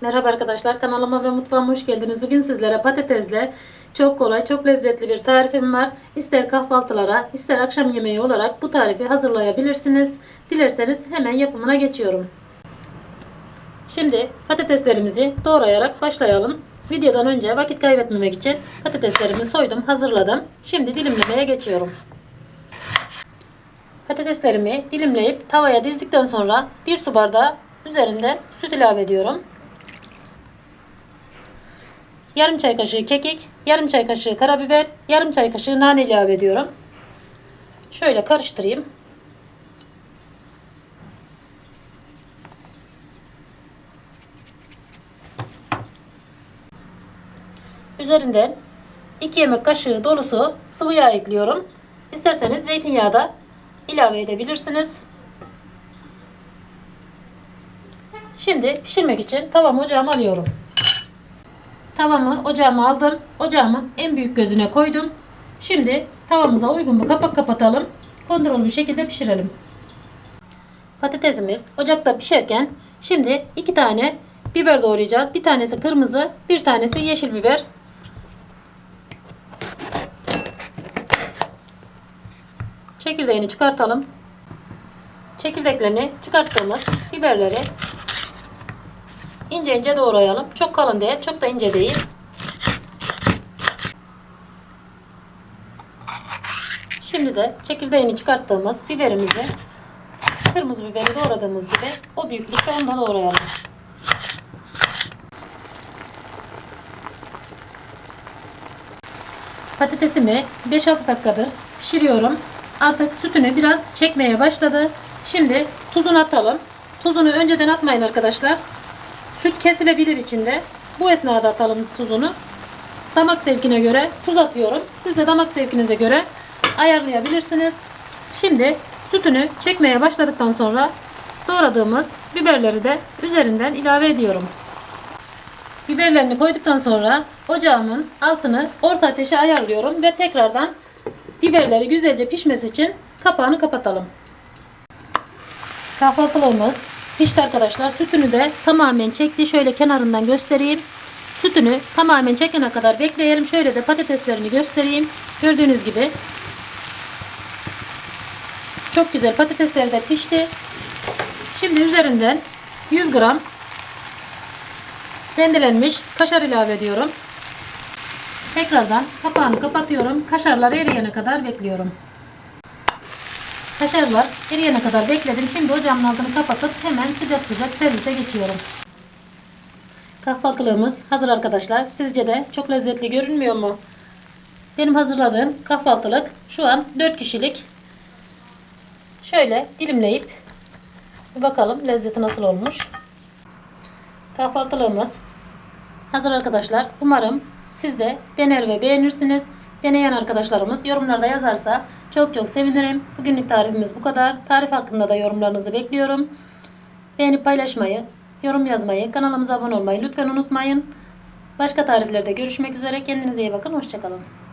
Merhaba arkadaşlar kanalıma ve mutfağıma hoş geldiniz. Bugün sizlere patatesle çok kolay, çok lezzetli bir tarifim var. İster kahvaltılara, ister akşam yemeği olarak bu tarifi hazırlayabilirsiniz. Dilerseniz hemen yapımına geçiyorum. Şimdi patateslerimizi doğrayarak başlayalım. Videodan önce vakit kaybetmemek için patateslerimi soydum, hazırladım. Şimdi dilimlemeye geçiyorum. Patateslerimi dilimleyip tavaya dizdikten sonra bir su bardağı üzerinde süt ilave ediyorum. Yarım çay kaşığı kekik, yarım çay kaşığı karabiber, yarım çay kaşığı nane ilave ediyorum. Şöyle karıştırayım. Üzerinden 2 yemek kaşığı dolusu sıvı yağ ekliyorum. İsterseniz zeytinyağı da ilave edebilirsiniz. Şimdi pişirmek için tavamı ocağıma alıyorum. Tavamı ocağıma aldım. Ocağımın en büyük gözüne koydum. Şimdi tavamıza uygun bir kapak kapatalım. Kontrollü bir şekilde pişirelim. Patatesimiz ocakta pişerken şimdi iki tane biber doğrayacağız. Bir tanesi kırmızı, bir tanesi yeşil biber. Çekirdeğini çıkartalım. Çekirdeklerini çıkarttığımız biberleri ince ince doğrayalım. Çok kalın değil, çok da ince değil. Şimdi de çekirdeğini çıkarttığımız biberimizi kırmızı biberi doğradığımız gibi o büyüklükte onu da doğrayalım. Patatesimi 5-6 dakikadır pişiriyorum. Artık sütünü biraz çekmeye başladı. Şimdi tuzunu atalım. Tuzunu önceden atmayın arkadaşlar. Süt kesilebilir içinde. Bu esnada atalım tuzunu. Damak zevkine göre tuz atıyorum. Siz de damak zevkinize göre ayarlayabilirsiniz. Şimdi sütünü çekmeye başladıktan sonra doğradığımız biberleri de üzerinden ilave ediyorum. Biberlerini koyduktan sonra ocağımın altını orta ateşe ayarlıyorum ve tekrardan biberleri güzelce pişmesi için kapağını kapatalım. Kahvaltılığımız pişti arkadaşlar. Sütünü de tamamen çekti. Şöyle kenarından göstereyim. Sütünü tamamen çekene kadar bekleyelim. Şöyle de patateslerini göstereyim. Gördüğünüz gibi çok güzel patatesler de pişti. Şimdi üzerinden 100 gram rendelenmiş kaşar ilave ediyorum. Tekrardan kapağını kapatıyorum. Kaşarlar eriyene kadar bekliyorum. Kaşarlar eriyene kadar bekledim. Şimdi ocağımın altını kapatıp hemen sıcak sıcak servise geçiyorum. Kahvaltılığımız hazır arkadaşlar. Sizce de çok lezzetli görünmüyor mu? Benim hazırladığım kahvaltılık şu an 4 kişilik. Şöyle dilimleyip bir bakalım lezzeti nasıl olmuş. Kahvaltılığımız hazır arkadaşlar. Umarım siz de dener ve beğenirsiniz. Deneyen arkadaşlarımız yorumlarda yazarsa çok çok sevinirim. Bugünlük tarifimiz bu kadar. Tarif hakkında da yorumlarınızı bekliyorum. Beğenip paylaşmayı, yorum yazmayı, kanalımıza abone olmayı lütfen unutmayın. Başka tariflerde görüşmek üzere. Kendinize iyi bakın. Hoşçakalın.